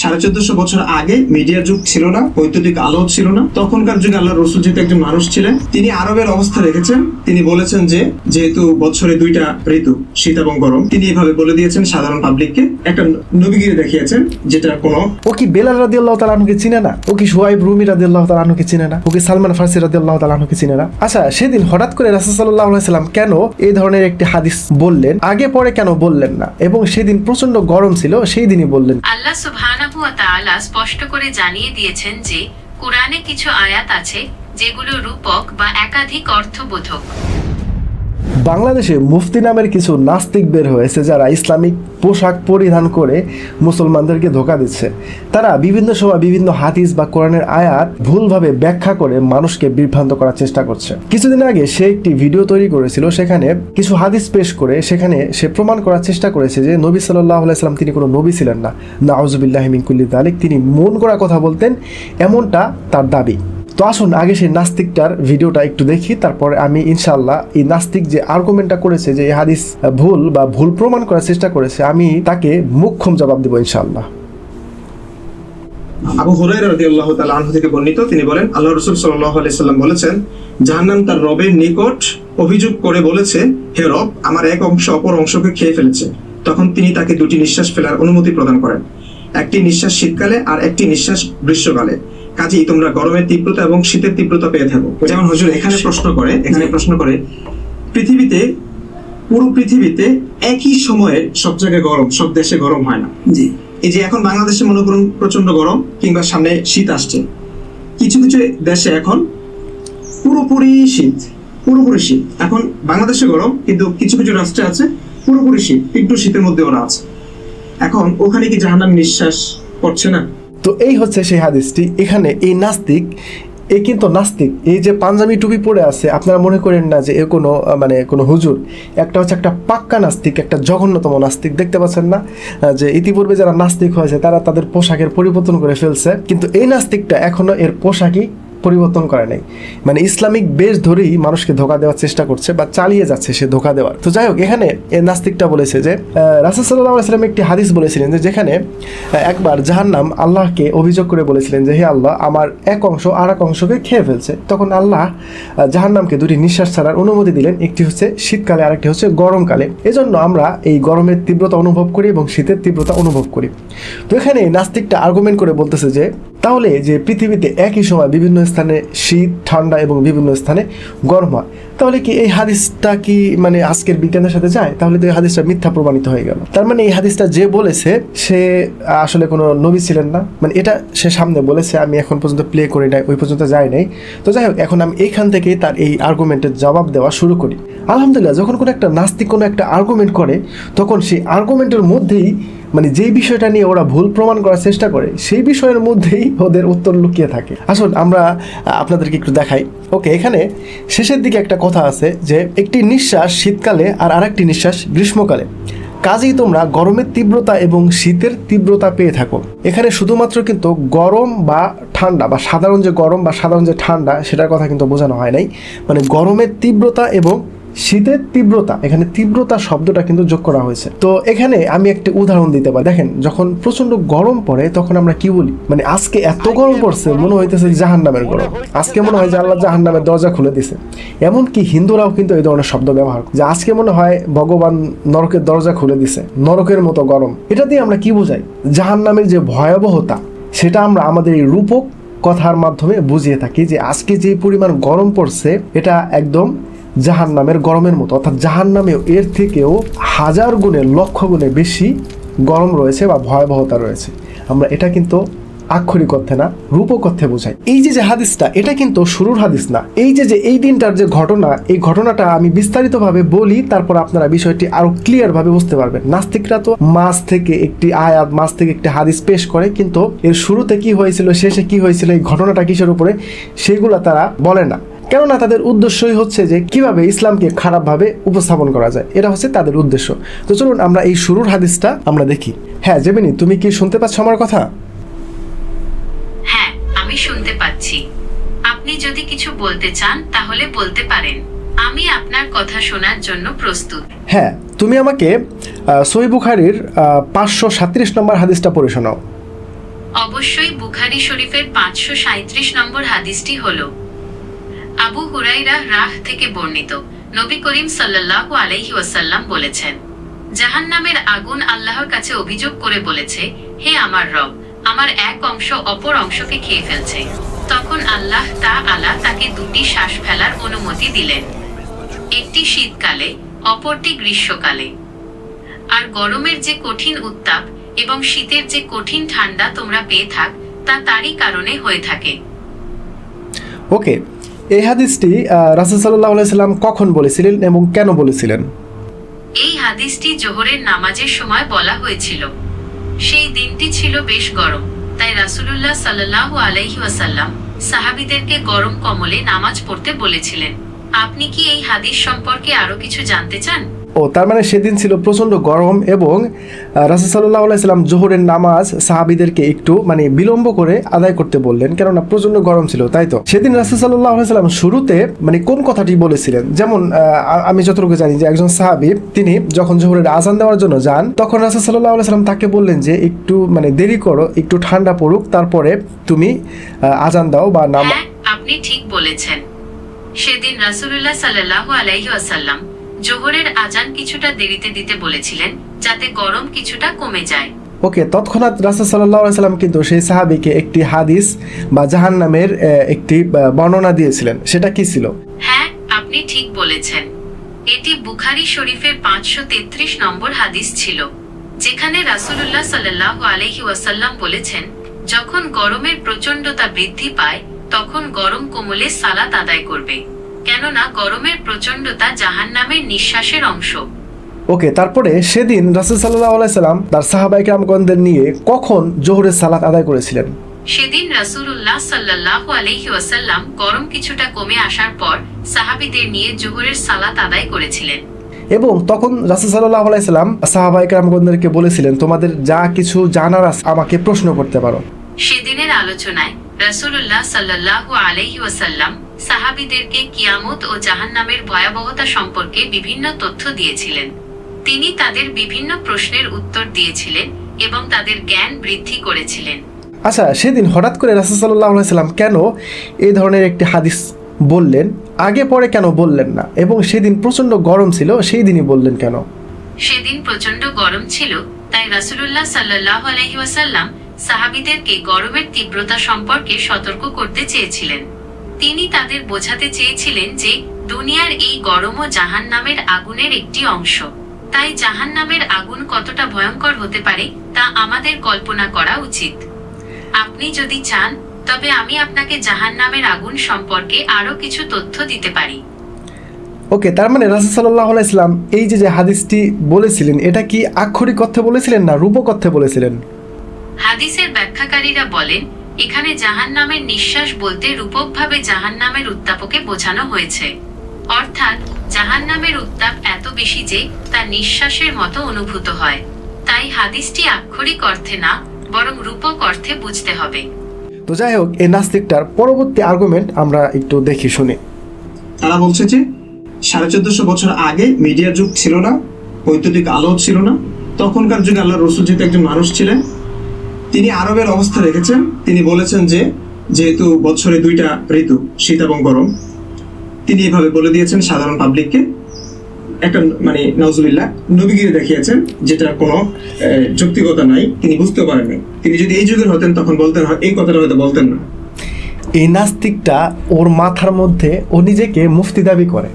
সাড়ে চোদ্দশো বছর আগে মিডিয়ার যুগ ছিল না বৈদ্যুতিক আলো ছিল না। তখনকার যুগে আল্লাহ রসুল যেহেতু একজন মানুষ ছিলেন তিনি আরবের অবস্থা রেখেছেন। তিনি বলেছেন যে যেহেতু বছরে দুইটা ঋতু শীত এবং গরম তিনি এভাবে বলে দিয়েছেন সাধারণ পাবলিককে। একটা নবীগিরি দেখিয়েছেন যেটা কোনো ও কি বেলাল রাদি আল্লাহ তালানুকে চিনে না? ও কি সোহাইব রুমি রাদি আল্লাহ তালানুকে চিনে না? ও কি সালমান ফার্সি রাদি আল্লাহ তালানুকে চিনে না? আচ্ছা সেদিন হঠাৎ করে রাসুসাল্লাহ সাল্লাম কেন এই ধরনের একটি হাদিস বললেন? আগে পরে কেন বললেন না? এবং সেদিন প্রচণ্ড গরম ছিল সেই দিনই বললেন। আল্লাহ সুবহানাহু তাআলা স্পষ্ট করে জানিয়ে দিয়েছেন যে, কোরআনে কিছু আয়াত আছে যেগুলো রূপক বা একাধিক অর্থবোধক। বাংলাদেশে মুফতি নামের কিছু নাস্তিক বের হয়েছে যারা ইসলামিক পোশাক পরিধান করে মুসলমানদেরকে ধোকা দিচ্ছে। তারা বিভিন্ন সময় বিভিন্ন হাদিস বা কোরআনের আয়াত ভুলভাবে ব্যাখ্যা করে মানুষকে বিভ্রান্ত করার চেষ্টা করছে। কিছুদিন আগে সে একটি ভিডিও তৈরি করেছিল, সেখানে কিছু হাদিস পেশ করে সেখানে সে প্রমাণ করার চেষ্টা করেছে যে নবী সাল্লাহ তিনি কোনো নবী ছিলেন না। নাউজুবিল্লাহ মিনকুল্লি তালিক তিনি মন করা কথা বলতেন, এমনটা তার দাবি। তো আসুন, আগে সেই নাস্তিকটার ভিডিওটা একটু দেখি, তারপরে আমি ইনশাল্লাহ এই নাস্তিক যে আর্গুমেন্টটা করেছে, যে হাদিস ভুল বা ভুল প্রমাণ করার চেষ্টা করেছে, আমি তাকে মুখ্যম জবাব দেবো ইনশাল্লাহ আবু আনহু থেকে বর্ণিত, তিনি বলেন আল্লাহ সাল্লাম বলেছেন, জাহান্নাম তার রবের নিকট অভিযোগ করে বলেছে, হে রব, আমার এক অংশ অপর অংশকে খেয়ে ফেলেছে। তখন তিনি তাকে দুটি নিঃশ্বাস ফেলার অনুমতি প্রদান করেন, একটি নিঃশ্বাস শীতকালে আর একটি নিঃশ্বাস গ্রীষ্মকালে। কাজেই তোমরা গরমের তীব্রতা এবং শীতের তীব্রতা পেয়ে থাকো। যেমন হুজুর এখানে প্রশ্ন করে এখানে প্রশ্ন করে পৃথিবীতে পুরো পৃথিবীতে একই সময়ে সব জায়গায় গরম সব দেশে গরম হয় না। জি। এই যে এখন বাংলাদেশে মনে করুন প্রচণ্ড গরম কিংবা সামনে শীত আসছে। কিছু কিছু দেশে এখন পুরোপুরি শীত পুরোপুরি শীত। এখন বাংলাদেশে গরম কিন্তু কিছু কিছু রাষ্ট্রে আছে পুরোপুরি শীত একটু শীতের মধ্যে ওরা আছে। এখন ওখানে কি জাহান্নাম নিঃশ্বাস পড়ছে না? তো এই হচ্ছে সেই হাদিসটি। এখানে এই নাস্তিক, এ কিন্তু নাস্তিক। এই যে পাঞ্জাবি টুপি পরে আছে, আপনারা মনে করেন না যে এ কোনো মানে কোনো হুজুর। একটা হচ্ছে একটা পাক্কা নাস্তিক, একটা জঘন্যতম নাস্তিক। দেখতে পাচ্ছেন না? যে ইতিপূর্বে যারা নাস্তিক হয়েছে, তারা তাদের পোশাকের পরিবর্তন করে ফেলছে। কিন্তু এই নাস্তিকটা এখনও এর পোশাকই পরিবর্তন করে নাই। মানে ইসলামিক বেশ ধরেই মানুষকে ধোকা দেওয়ার চেষ্টা করছে বা চালিয়ে যাচ্ছে সে ধোকা দেওয়ার। তো যাই হোক, এখানে এই নাস্তিকটা বলেছে যে রাসুল সাল্লাহ সাল্লাম একটি হাদিস বলেছিলেন যে, যেখানে একবার জাহান্নাম আল্লাহকে অভিযোগ করে বলেছিলেন যে, হে আল্লাহ, আমার এক অংশ আর এক অংশকে খেয়ে ফেলছে। তখন আল্লাহ জাহান্নামকে দুটি নিঃশ্বাস ছাড়ার অনুমতি দিলেন। একটি হচ্ছে শীতকালে, আরেকটি হচ্ছে গরমকালে। এজন্য আমরা এই গরমের তীব্রতা অনুভব করি এবং শীতের তীব্রতা অনুভব করি। তো এখানে নাস্তিকটা আর্গুমেন্ট করে বলতেছে যে তাহলে যে পৃথিবীতে একই সময় বিভিন্ন স্থানে শীত, ঠান্ডা এবং বিভিন্ন স্থানে গরম হয়, তাহলে কি এই হাদিসটা কি মানে আজকের বিজ্ঞানের সাথে যায়? তাহলে তো এই হাদিসটা মিথ্যা প্রমাণিত হয়ে গেল। তার মানে এই হাদিসটা যে বলেছে, সে আসলে কোনো নবী ছিলেন না। মানে এটা সে সামনে বলেছে, আমি এখন পর্যন্ত প্লে করি নাই, ওই পর্যন্ত যাই নাই। তো যাই হোক, এখন আমি এইখান থেকেই তার এই আর্গুমেন্টের জবাব দেওয়া শুরু করি। আলহামদুলিল্লাহ, যখন কোনো একটা নাস্তিক কোনো একটা আর্গুমেন্ট করে, তখন সেই আর্গুমেন্টের মধ্যেই মানে যেই বিষয়টা নিয়ে ওরা ভুল প্রমাণ করার চেষ্টা করে, সেই বিষয়ের মধ্যেই ওদের উত্তর লুকিয়ে থাকে। আসুন, আমরা আপনাদেরকে একটু দেখাই। ওকে, এখানে শেষের দিকে একটা কথা আছে যে, একটি নিঃশ্বাস শীতকালে আর আরেকটি নিঃশ্বাস গ্রীষ্মকালে। কাজেই তোমরা গরমের তীব্রতা এবং শীতের তীব্রতা পেয়ে থাকো। এখানে শুধুমাত্র কিন্তু গরম বা ঠান্ডা বা সাধারণ যে গরম বা সাধারণ যে ঠান্ডা, সেটার কথা কিন্তু বোঝানো হয় নাই। মানে গরমের তীব্রতা এবং শীতের তীব্রতা, এখানে তীব্রতা শব্দটা কিন্তু যোগ করা হয়েছে। তো এখানে আমি একটি উদাহরণ দিতে পারি। দেখেন, যখন প্রচণ্ড গরম পড়ে, তখন আমরা কি বলি? মানে আজকে এত গরম পড়ছে, মনে হইতেছে জাহান নামের গরম। আজকে মনে হয় যে আল্লাহ জাহান নামের দরজা খুলে দিছে। এমনকি হিন্দুরাও কিন্তু এই ধরনের শব্দ ব্যবহার যে আজকে মনে হয় ভগবান নরকের দরজা খুলে দিছে, নরকের মতো গরম। এটা দিয়ে আমরা কি বোঝাই? জাহান নামের যে ভয়াবহতা, সেটা আমরা আমাদের এই রূপক কথার মাধ্যমে বুঝিয়ে থাকি যে আজকে যে পরিমাণ গরম পড়ছে, এটা একদম জাহান নামের গরমের মতো। অর্থাৎ জাহান নামেও এর থেকেও হাজার গুণে লক্ষ গুণে বেশি গরম রয়েছে বা ভয়াবহতা রয়েছে। আমরা এটা কিন্তু আক্ষরিক অর্থে না, রূপক অর্থে বোঝাই। এই যে যে হাদিসটা, এটা কিন্তু শুরুর হাদিস না। এই যে যে এই দিনটার যে ঘটনা, এই ঘটনাটা আমি বিস্তারিতভাবে বলি, তারপর আপনারা বিষয়টি আরও ক্লিয়ার ভাবে বুঝতে পারবেন। নাস্তিকরা তো মাস থেকে একটি আয়াত মাস থেকে একটি হাদিস পেশ করে, কিন্তু এর শুরুতে কি হয়েছিল, শেষে কি হয়েছিল, এই ঘটনাটা কিসের উপরে, সেগুলো তারা বলে না। কেননা তাদের উদ্দেশ্যই হচ্ছে যে কীভাবে ইসলামকে খারাপভাবে উপস্থাপন করা যায় এটা হচ্ছে তাদের উদ্দেশ্য। তো চলুন আমরা এই শুরুর হাদিসটা আমরা দেখি। হ্যাঁ জেমিনি তুমি কি শুনতে পাচ্ছ আমার কথা? হ্যাঁ আমি শুনতে পাচ্ছি। আপনি যদি কিছু বলতে চান তাহলে বলতে পারেন। আমি আপনার কথা শোনার জন্য প্রস্তুত। হ্যাঁ তুমি আমাকে সহি বুখারির পাঁচশো সাত্রিশ নম্বর হাদিসটা পড়ে শোনাও। অবশ্যই বুখারি শরীফের পাঁচশো সাঁত্রিশ নম্বর হাদিসটি হল আবু হুরাইরা রাহ থেকে বর্ণিত। নবী করিম সাল্লাল্লাহু আলাইহি ওয়াসাল্লাম বলেছেন, জাহান্নামের আগুন আল্লাহর কাছে অভিযোগ করে বলেছে, হে আমার রব, আমার এক অংশ অপর অংশকে খেয়ে ফেলছে তখন আল্লাহ তা আলা তাকে দুটি শ্বাস ফেলার অনুমতি দিলেন। একটি শীতকালে, অপরটি গ্রীষ্মকালে। আর গরমের যে কঠিন উত্তাপ এবং শীতের যে কঠিন ঠান্ডা তোমরা পেয়ে থাক, তা তারই কারণে হয়ে থাকে। ওকে এই হাদিসটি রাসুল সাল্লাহ সাল্লাম কখন বলেছিলেন এবং কেন বলেছিলেন? এই হাদিসটি জোহরের নামাজের সময় বলা হয়েছিল। সেই দিনটি ছিল বেশ গরম, তাই রাসূলুল্লাহ সাল্লাহ আলাইহি ওয়াসাল্লাম সাহাবিদেরকে গরম কমলে নামাজ পড়তে বলেছিলেন। আপনি কি এই হাদিস সম্পর্কে আরও কিছু জানতে চান? ও তার মানে সেদিন ছিল প্রচণ্ড গরম এবং রাসুল সাল্লাহ সাল্লাম জোহরের নামাজ সাহাবিদেরকে একটু মানে বিলম্ব করে আদায় করতে বললেন, কেননা প্রচণ্ড গরম ছিল, তাই তো? সেদিন রাসুল সাল্লাহ সাল্লাম শুরুতে মানে কোন কথাটি বলেছিলেন? যেমন আমি যতটুকু জানি যে একজন সাহাবি, তিনি যখন জোহরের আজান দেওয়ার জন্য যান, তখন রাসুল সাল্লাহ সাল্লাম তাকে বললেন যে, একটু মানে দেরি করো, একটু ঠান্ডা পড়ুক, তারপরে তুমি আজান দাও বা নাম হ্যাঁ আপনি ঠিক বলেছেন। সেদিন রাসূলুল্লাহ সাল্লাল্লাহু আলাইহি ওয়াসাল্লাম জোহরের আজান কিছুটা দেরিতে দিতে বলেছিলেন যাতে গরম কিছুটা কমে যায়। ওকে তৎক্ষণাৎ রাসুল সাল্লাহ সাল্লাম কিন্তু সেই সাহাবিকে একটি হাদিস বা জাহান নামের একটি বর্ণনা দিয়েছিলেন। সেটা কি ছিল? হ্যাঁ আপনি ঠিক বলেছেন। এটি বুখারী শরীফের পাঁচশো তেত্রিশ নম্বর হাদিস ছিল যেখানে রাসূলুল্লাহ সাল্লাল্লাহু আলাইহি ওয়াসাল্লাম বলেছেন যখন গরমের প্রচণ্ডতা বৃদ্ধি পায় তখন গরম কোমলে সালাত আদায় করবে। কেননা গরমের প্রচণ্ডতা জাহান্নামের নিঃশ্বাসের অংশ। ওকে তারপরে সেদিন রাসুল সাল্লাহ সাল্লাম তার সাহাবাইক রামগণদের নিয়ে কখন জোহরের সালাত আদায় করেছিলেন? সেদিন রাসূলুল্লাহ সাল্লাল্লাহু আলাইহি ওয়াসাল্লাম গরম কিছুটা কমে আসার পর সাহাবীদের নিয়ে জোহরের সালাত আদায় করেছিলেন। এবং তখন রাসুল সাল্লাহ সাল্লাম সাহাবাইক রামগণদেরকে বলেছিলেন তোমাদের যা কিছু জানার আছে আমাকে প্রশ্ন করতে পারো। সেদিনের আলোচনায় রাসূলুল্লাহ সাল্লাল্লাহু আলাইহি ওয়াসাল্লাম সাহাবীদেরকে কিয়ামত ও জাহান্নামের ভয়াবহতা সম্পর্কে বিভিন্ন তথ্য দিয়েছিলেন। তিনি তাদের বিভিন্ন প্রশ্নের উত্তর দিয়েছিলেন এবং তাদের জ্ঞান বৃদ্ধি করেছিলেন। আচ্ছা সেদিন হঠাৎ করে রাসুল সাল্লাহ সাল্লাম কেন এই ধরনের একটি হাদিস বললেন? আগে পরে কেন বললেন না? এবং সেদিন প্রচণ্ড গরম ছিল সেই দিনই বললেন কেন? সেদিন প্রচণ্ড গরম ছিল তাই রাসূলুল্লাহ সাল্লাল্লাহু আলাইহি ওয়াসাল্লাম সাহাবীদেরকে গরমের তীব্রতা সম্পর্কে সতর্ক করতে চেয়েছিলেন। তিনি তাদের বোঝাতে চেয়েছিলেন যে দুনিয়ার এই গরমও জাহান্নামের আগুনের একটি অংশ। তাই জাহান্নামের আগুন কতটা ভয়ঙ্কর হতে পারে তা আমাদের কল্পনা করা উচিত। আপনি যদি চান তবে আমি আপনাকে জাহান্নামের আগুন সম্পর্কে আরও কিছু তথ্য দিতে পারি। ওকে তার মানে রাসুল সাল্লাহ ইসলাম এই যে যে হাদিসটি বলেছিলেন এটা কি আক্ষরিক অর্থে বলেছিলেন না রূপক অর্থে বলেছিলেন? হাদিসের ব্যাখ্যাকারীরা বলেন এখানে জাহান্নামের নিঃশ্বাস বলতে রূপকভাবে জাহান্নামের উত্তাপকে বোঝানো হয়েছে। অর্থাৎ জাহান্নামের উত্তাপ এত বেশি যে তা নিঃশ্বাসের মতো অনুভূত হয়। তাই হাদিসটি আক্ষরিক অর্থে না বরং রূপক অর্থে বুঝতে হবে। তো যাই হোক এই নাস্তিকটার পরবর্তী আর্গুমেন্ট আমরা একটু দেখি শুনি। তারা বলছে যে সাড়ে চোদ্দশো বছর আগে মিডিয়ার যুগ ছিল না বৈদ্যুতিক আলো ছিল না। তখনকার যুগে আল্লাহ রসুল যেহেতু একজন মানুষ ছিলেন তিনি আরবের অবস্থা রেখেছেন। তিনি বলেছেন যে, যেহেতু বছরে দুইটা ঋতু, শীত এবং গরম, তিনি এভাবে বলে দিয়েছেন সাধারণ পাবলিককে একটা মানে নজরুল্লাহ নবীগিরি দেখিয়েছেন, যেটা কোনো যৌক্তিকতা নাই, তিনি বুঝতে পারেননি। তিনি যদি এই যুগের হতেন, তখন বলতেন এই কথাটা হয়তো বলতেন না। এই নাস্তিকটা ওর মাথার মধ্যে, ও নিজেকে মুফতি দাবি করে।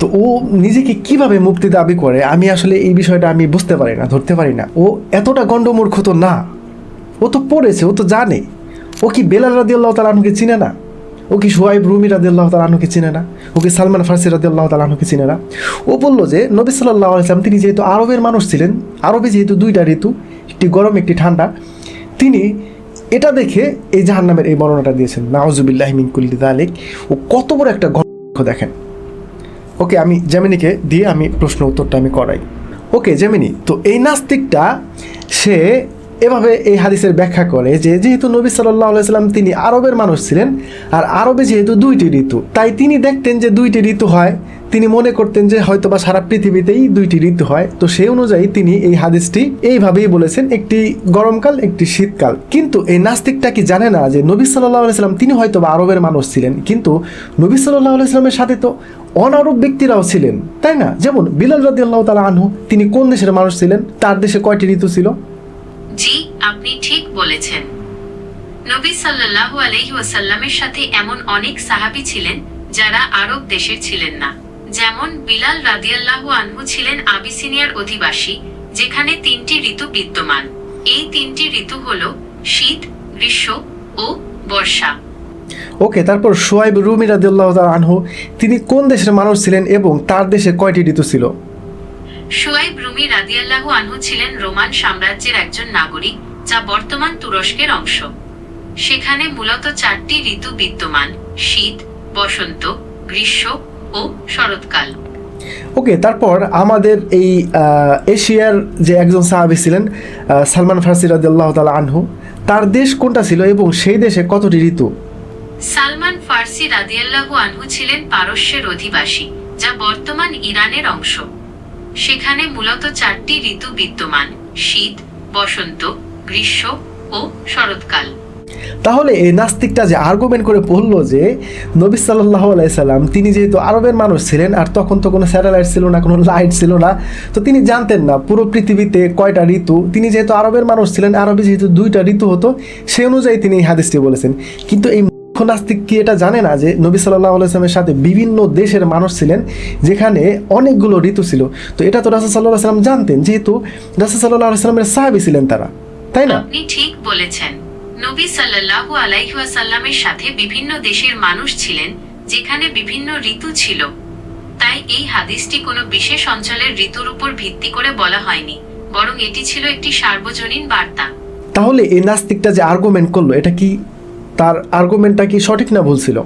তো ও নিজেকে কীভাবে মুক্তি দাবি করে, আমি আসলে এই বিষয়টা আমি বুঝতে পারি না, ধরতে পারি না। ও এতটা গণ্ডমূর্খ তো না। ও তো পড়েছে, ও তো জানে। ও কি বেলাল রাদি আল্লাহ তালাহুকে চিনে না? ও কি সোয়াইব রুমি রাদি আল্লাহ তালাহুকে চিনে না? ও কি সালমান ফার্সি রাদি আল্লাহ তালাহুকে চিনে না? ও বলল যে, নবী সাল্লাহ আলাইসলাম তিনি যেহেতু আরবের মানুষ ছিলেন, আরবে যেহেতু দুইটা ঋতু, একটি গরম, একটি ঠান্ডা, তিনি এটা দেখে এই জাহান্নামের এই বর্ণনাটা দিয়েছেন নাওজুবিল্লাহ মিনকুল্লি দালিক ও কত বড় একটা গল্প দেখেন। ওকে, আমি জেমিনিকে দিয়ে আমি প্রশ্ন উত্তরটা আমি করাই। ওকে জেমিনি তো এই নাস্তিকটা, সে এভাবে এই হাদিসের ব্যাখ্যা করে যে যেহেতু নবী সাল্লাহ সাল্লাম তিনি আরবের মানুষ ছিলেন, আর আরবে যেহেতু দুইটি ঋতু, তাই তিনি দেখতেন যে দুইটি ঋতু হয়। তিনি মনে করতেন যে হয়তোবা সারা পৃথিবীতেই দুইটি ঋতু হয়। তো সেই অনুযায়ী তিনি এই হাদিসটি এইভাবেই বলেছেন, একটি গরমকাল, একটি শীতকাল। কিন্তু এই নাস্তিকটা কি জানে না যে নবী সাল্লাহ সাল্লাম তিনি হয়তো বা আরবের মানুষ ছিলেন? কিন্তু নবী সাল্লাহ সাল্লামের সাথে তো অনারব ব্যক্তিরাও ছিলেন, তাই না? যেমন বিলাল রাদি আল্লাহ তালা আনহু, তিনি কোন দেশের মানুষ ছিলেন? তার দেশে কয়টি ঋতু ছিল? জি, আপনি ঠিক বলেছেন। নবী সাল্লাল্লাহু আলাইহি ওয়াসাল্লামের সাথে এমন অনেক সাহাবী ছিলেন যারা আরব দেশের ছিলেন না। যেমন বিলাল রাদিয়াল্লাহু আনহু ছিলেন আবিসিনিয়ার অধিবাসী, যেখানে তিনটি ঋতু বিদ্যমান। এই তিনটি ঋতু হল শীত, গ্রীষ্ম ও বর্ষা। ওকে, তারপর সোয়াইব রুমি রাদিয়াল্লাহ তালা আনহু, তিনি কোন দেশের মানুষ ছিলেন এবং তার দেশে কয়টি ঋতু ছিল? শুয়াইব রুমি রাদিয়াল্লাহু আনহু ছিলেন রোমান সাম্রাজ্যের একজন নাগরিক যা বর্তমান তুরস্কের অংশ। সেখানে মূলত চারটি ঋতু বিদ্যমান শীত বসন্ত গ্রীষ্ম ও শরৎকাল। ওকে তারপর আমাদের এই এশিয়ার যে একজন সাহাবি ছিলেন সালমান ফার্সি রাদিয়াল্লাহ তালা আনহু তার দেশ কোনটা ছিল এবং সেই দেশে কতটি ঋতু? সালমান ফার্সি রাদিয়াল্লাহু আনহু ছিলেন পারস্যের অধিবাসী যা বর্তমান ইরানের অংশ। সেখানে মূলত চারটি ঋতু বিদ্যমান, শীত, বসন্ত, গ্রীষ্ম ও শরৎকাল। তাহলে এই নাস্তিকটা যে আর্গুমেন্ট করে বলল যে নবী সাল্লাহ আলাইসাল্লাম তিনি যেহেতু আরবের মানুষ ছিলেন, আর তখন তো কোনো স্যাটেলাইট ছিল না, কোনো লাইট ছিল না, তো তিনি জানতেন না পুরো পৃথিবীতে কয়টা ঋতু। তিনি যেহেতু আরবের মানুষ ছিলেন, আরবে যেহেতু দুইটা ঋতু হতো, সেই অনুযায়ী তিনি এই হাদিসটি বলেছেন। কিন্তু এই নাস্তিক কি এটা জানে না যে নবী সাল্লাহ আলাইসলামের সাথে বিভিন্ন দেশের মানুষ ছিলেন যেখানে অনেকগুলো ঋতু ছিল। তো এটা তো রাসুল সাল্লাহ সাল্লাম জানতেন যেহেতু রাসুল সাল্লাহ আলাইসাল্লামের সাহাবি ছিলেন তারা তাই না? আপনি ঠিক বলেছেন। নবী সাল্লাল্লাহু আলাইহি ওয়াসাল্লামের সাথে বিভিন্ন দেশের মানুষ ছিলেন যেখানে বিভিন্ন ঋতু ছিল। তাই এই হাদিসটি কোনো বিশেষ অঞ্চলের ঋতুর উপর ভিত্তি করে বলা হয়নি বরং এটি ছিল একটি সার্বজনীন বার্তা। তাহলে এই নাস্তিকটা যে আর্গুমেন্ট করল এটা কি তার আর্গুমেন্টটা কি সঠিক না ভুল ছিল?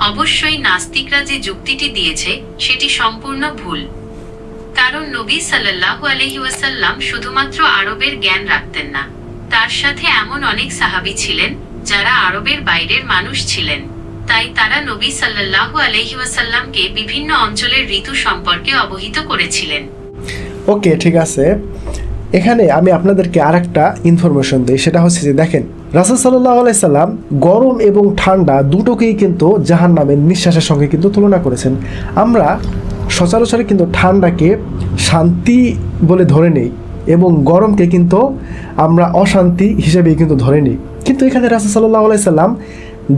অবশ্যই নাস্তিকরা যে যুক্তিটি দিয়েছে সেটি সম্পূর্ণ ভুল। কারণ নবী সাল্লাল্লাহু আলাইহি ওয়াসাল্লাম শুধুমাত্র আরবের জ্ঞান রাখতেন না। তার সাথে এমন অনেক সাহাবী ছিলেন যারা আরবের বাইরের মানুষ ছিলেন। তাই তারা নবী সাল্লাল্লাহু আলাইহি ওয়াসাল্লামকে বিভিন্ন অঞ্চলের ঋতু সম্পর্কে অবহিত করেছিলেন। ওকে ঠিক আছে। এখানে আমি আপনাদেরকে আরেকটা ইনফরমেশন দিই সেটা হচ্ছে যে দেখেন রাসুল সাল্লাহ আলাইসাল্লাম গরম এবং ঠান্ডা দুটোকেই কিন্তু জাহান নামের নিঃশ্বাসের সঙ্গে কিন্তু তুলনা করেছেন। আমরা সচরাচর কিন্তু ঠান্ডাকে শান্তি বলে ধরে নেই এবং গরমকে কিন্তু আমরা অশান্তি হিসেবেই কিন্তু ধরে নিই। কিন্তু এখানে রাসুল সাল্লাহ আলাইসাল্লাম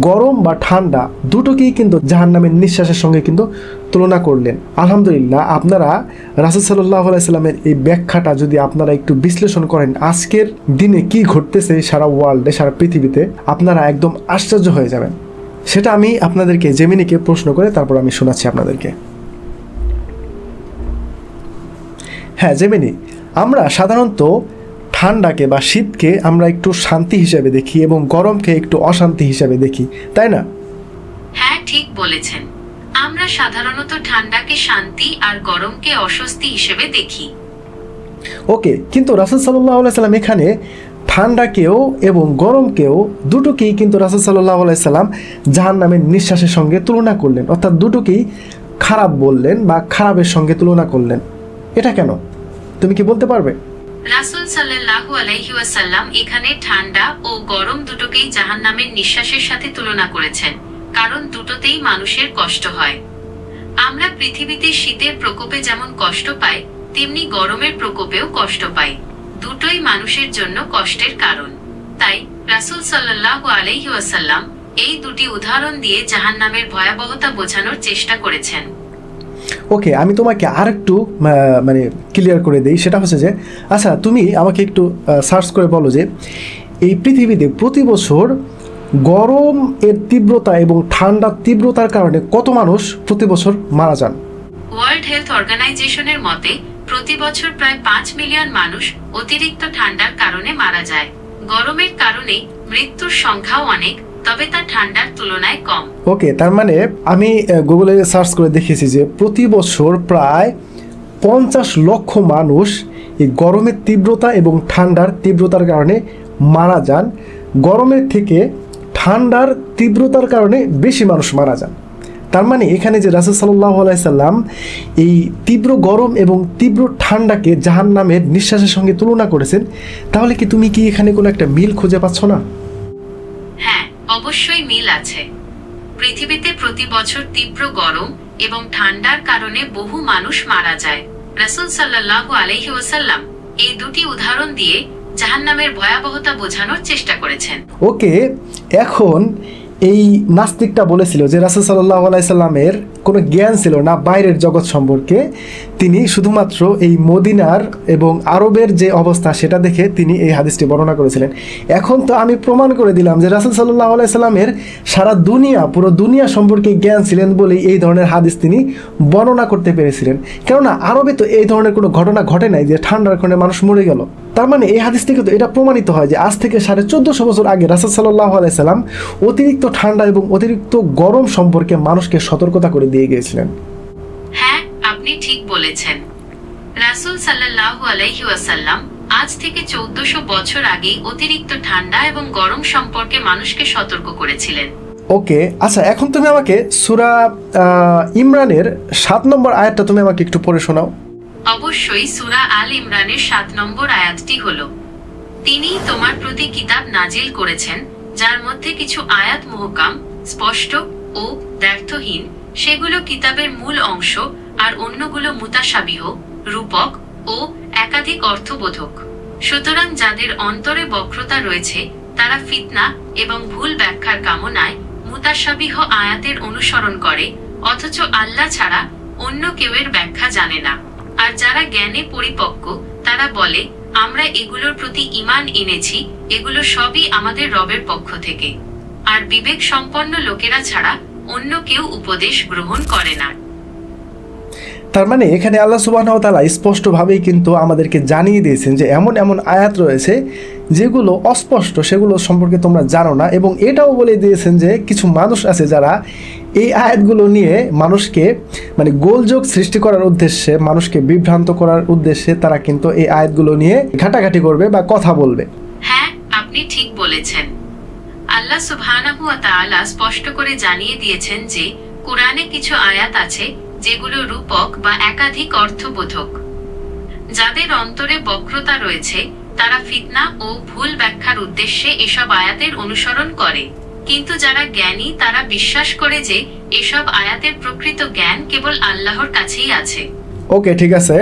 গরম বা ঠান্ডা দুটোকেই কিন্তু জাহান নামের নিঃশ্বাসের সঙ্গে কিন্তু তুলনা করলেন। আলহামদুলিল্লাহ, আপনারা রাসুল সাল্লাহ আলাইস্লামের এই ব্যাখ্যাটা যদি আপনারা একটু বিশ্লেষণ করেন, আজকের দিনে কি ঘটতেছে সারা ওয়ার্ল্ডে সারা পৃথিবীতে, আপনারা একদম আশ্চর্য হয়ে যাবেন। সেটা আমি আপনাদেরকে, জেমিনিকে প্রশ্ন করে তারপর আমি শোনাচ্ছি আপনাদেরকে। হ্যাঁ জেমিনি, আমরা সাধারণত ঠান্ডাকে বা শীতকে আমরা একটু শান্তি হিসেবে দেখি এবং গরমকে একটু অশান্তি হিসেবে দেখি তাই না? হ্যাঁ ঠিক বলেছেন। আমরা সাধারণত ঠান্ডাকে শান্তি আর গরমকে অস্বস্তি হিসেবে দেখি। ওকে কিন্তু রাসুল সাল্লাহ সাল্লাম এখানে ঠান্ডাকেও এবং গরমকেও দুটোকেই কিন্তু রাসুল সাল্লাহ সাল্লাম জাহান নামের নিঃশ্বাসের সঙ্গে তুলনা করলেন। অর্থাৎ দুটোকেই খারাপ বললেন বা খারাপের সঙ্গে তুলনা করলেন। এটা কেন? তুমি কি বলতে পারবে? রাসূল সাল্লাল্লাহু আলাইহি ওয়াসাল্লাম এখানে ঠান্ডা ও গরম দুটোকেই জাহান্নামের নিঃশ্বাসের সাথে তুলনা করেছেন, কারণ দুটোতেই মানুষের কষ্ট হয়। আমরা পৃথিবীতে শীতের প্রকোপে যেমন কষ্ট পাই, তেমনি গরমের প্রকোপেও কষ্ট পাই। দুটোই মানুষের জন্য কষ্টের কারণ। তাই রাসূল সাল্লাল্লাহু আলাইহি ওয়াসাল্লাম এই দুটি উদাহরণ দিয়ে জাহান্নামের ভয়াবহতা বোঝানোর চেষ্টা করেছেন। ওকে আমি তোমাকে আরেকটু আহ, মানে ক্লিয়ার করে দিই। সেটা হচ্ছে যে আচ্ছা তুমি আমাকে একটু সার্চ করে বলো যে এই পৃথিবীতে প্রতি বছর গরম এর তীব্রতা এবং ঠান্ডার তীব্রতার কারণে কত মানুষ প্রতি বছর মারা যান? ওয়ার্ল্ড হেলথ অর্গানাইজেশনের মতে প্রতি বছর প্রায় পাঁচ মিলিয়ন মানুষ অতিরিক্ত ঠান্ডার কারণে মারা যায়। গরমের কারণে মৃত্যুর সংখ্যাও অনেক। তবে তা ঠান্ডার তুলনায় কম। ওকে তার মানে আমি গুগলে সার্চ করে দেখেছি যে প্রতি বছর প্রায় পঞ্চাশ লক্ষ মানুষ এই গরমের তীব্রতা এবং ঠান্ডার তীব্রতার কারণে মারা যান। গরমের থেকে ঠান্ডার তীব্রতার কারণে বেশি মানুষ মারা যান। তার মানে এখানে যে রাসুল সাল্লাহ আলাইসাল্লাম এই তীব্র গরম এবং তীব্র ঠান্ডাকে জাহান নামের নিঃশ্বাসের সঙ্গে তুলনা করেছেন তাহলে কি তুমি কি এখানে কোনো একটা মিল খুঁজে পাচ্ছ না? হ্যাঁ অবশ্যই মিল আছে। পৃথিবীতে প্রতি বছর তীব্র গরম এবং ঠান্ডার কারণে বহু মানুষ মারা যায়। রাসুল সাল্লাহ আলাইহি ওসাল্লাম এই দুটি উদাহরণ দিয়ে জাহান্নামের ভয়াবহতা বোঝানোর চেষ্টা করেছেন। ওকে, এখন এই নাস্তিকটা বলেছিল যে রাসুল সাল্লাহ আলাইসাল্লামের কোনো জ্ঞান ছিল না বাইরের জগৎ সম্পর্কে, তিনি শুধুমাত্র এই মদিনার এবং আরবের যে অবস্থা সেটা দেখে তিনি এই হাদিসটি বর্ণনা করেছিলেন। এখন তো আমি প্রমাণ করে দিলাম যে রাসুল সাল্লাহ আলাইসাল্লামের সারা দুনিয়া, পুরো দুনিয়া সম্পর্কে জ্ঞান ছিলেন বলেই এই ধরনের হাদিস তিনি বর্ণনা করতে পেরেছিলেন। কেননা আরবে তো এই ধরনের কোনো ঘটনা ঘটে নাই যে ঠান্ডার কারণে মানুষ মরে গেল। তার মানে এই হাদিস থেকে তো এটা প্রমাণিত হয় যে আজ থেকে সাড়ে চোদ্দশো বছর আগে রাসুল সাল্লাহ আলাইসাল্লাম অতিরিক্ত ঠান্ডা এবং অতিরিক্ত গরম সম্পর্কে মানুষকে সতর্কতা করে দিয়ে গিয়েছিলেন। হ্যাঁ আপনি ঠিক বলেছেন। রাসূল সাল্লাল্লাহু আলাইহি ওয়াসাল্লাম আজ থেকে চৌদ্দশো বছর আগে অতিরিক্ত ঠান্ডা এবং গরম সম্পর্কে মানুষকে সতর্ক করেছিলেন। ওকে আচ্ছা এখন তুমি আমাকে সুরা ইমরানের সাত নম্বর আয়াতটা তুমি আমাকে একটু পড়ে শোনাও। অবশ্যই সুরা আল ইমরানের সাত নম্বর আয়াতটি হল তিনি তোমার প্রতি কিতাব নাজিল করেছেন, যার মধ্যে কিছু আয়াত মুহকাম, স্পষ্ট ও ব্যর্থহীন, সেগুলো কিতাবের মূল অংশ আর অন্যগুলো মুতাসাবিহ, রূপক ও একাধিক অর্থবোধক। সুতরাং যাদের অন্তরে বক্রতা রয়েছে, তারা ফিতনা এবং ভুল ব্যাখ্যার কামনায় মুতাসাবিহ আয়াতের অনুসরণ করে, অথচ আল্লাহ ছাড়া অন্য কেউ এর ব্যাখ্যা জানে না। আর যারা জ্ঞানে পরিপক্ক, তারা বলে, আমরা এগুলোর প্রতি ঈমান এনেছি, এগুলো সবই আমাদের রবের পক্ষ থেকে। আর বিবেক সম্পন্ন লোকেরা ছাড়া অন্য কেউ উপদেশ গ্রহণ করে না। তার মানে এখানে আল্লাহ সুবাহ তালা স্পষ্টভাবেই কিন্তু আমাদেরকে জানিয়ে দিয়েছেন যে এমন এমন আয়াত রয়েছে যেগুলো অস্পষ্ট, সেগুলো সম্পর্কে তোমরা জানো না এবং এটাও বলে দিয়েছেন যে কিছু মানুষ আছে যারা এই আয়াতগুলো নিয়ে মানুষকে মানে গোলযোগ সৃষ্টি করার উদ্দেশ্যে, মানুষকে বিভ্রান্ত করার উদ্দেশ্যে তারা কিন্তু এই আয়াতগুলো নিয়ে ঘাটাঘাটি করবে বা কথা বলবে। হ্যাঁ আপনি ঠিক বলেছেন। আল্লাহ সুবহানাহু ওয়া তাআলা স্পষ্ট করে জানিয়ে দিয়েছেন যে, কোরআনে কিছু আয়াত আছে যেগুলো রূপক বা একাধিক অর্থবোধক। যাদের অন্তরে বক্রতা রয়েছে, তারা ফিতনা ও ভুল ব্যাখ্যার উদ্দেশ্যে এসব আয়াতের অনুসরণ করে। কিন্তু যারা জ্ঞানী, তারা বিশ্বাস করে যে এসব আয়াতের প্রকৃত জ্ঞান কেবল আল্লাহর কাছেই আছে। ওকে, ঠিক আছে।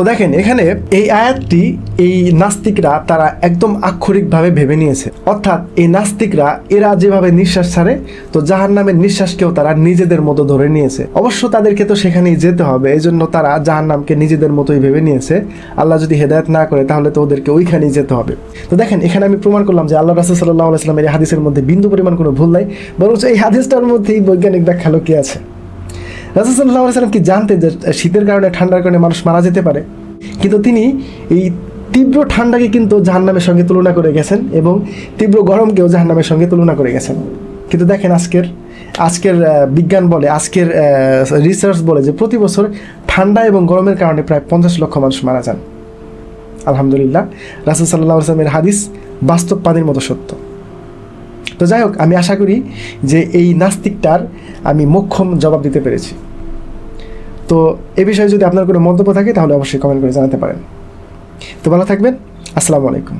তো দেখেন, এখানে এই আয়াতটি এই নাস্তিকরা তারা একদম আক্ষরিকভাবে ভেবে নিয়েছে। অর্থাৎ এই নাস্তিকরা, এরা যেভাবে নিঃশ্বাস ছাড়ে, তো জাহান নামের নিঃশ্বাসকেও তারা নিজেদের মতো ধরে নিয়েছে। অবশ্য তাদেরকে তো সেখানেই যেতে হবে এই জন্য তারা জাহান নামকে নিজেদের মতোই ভেবে নিয়েছে। আল্লাহ যদি হেদায়ত না করে, তাহলে তো ওদেরকে ওইখানেই যেতে হবে। তো দেখেন, এখানে আমি প্রমাণ করলাম যে আল্লাহ রাসুল সাল্লাহ এই হাদিসের মধ্যে বিন্দু পরিমাণ কোনো ভুল নাই বরং এই হাদিসটার মধ্যেই বৈজ্ঞানিক ব্যাখ্যা লুকিয়ে আছে। রাসুসাল্লাহ কি জানতেন যে শীতের কারণে, ঠান্ডার কারণে মানুষ মারা যেতে পারে। কিন্তু তিনি এই তীব্র ঠান্ডাকে কিন্তু জাহান্নামের সঙ্গে তুলনা করে গেছেন এবং তীব্র গরমকেও জাহান্নামের সঙ্গে তুলনা করে গেছেন। কিন্তু দেখেন আজকের আজকের বিজ্ঞান বলে, আজকের রিসার্চ বলে যে প্রতি বছর ঠান্ডা এবং গরমের কারণে প্রায় পঞ্চাশ লক্ষ মানুষ মারা যান। আলহামদুলিল্লাহ, রাসুল সাল্লাহ আসলামের হাদিস বাস্তব পানির মতো সত্য। তো যাই হোক, আমি আশা করি যে এই নাস্তিকটার আমি মোক্ষম জবাব দিতে পেরেছি। তো এ বিষয়ে যদি আপনার কোনো মন্তব্য থাকে, তাহলে অবশ্যই কমেন্ট করে জানাতে পারেন। তো ভালো থাকবেন, আসসালামু আলাইকুম।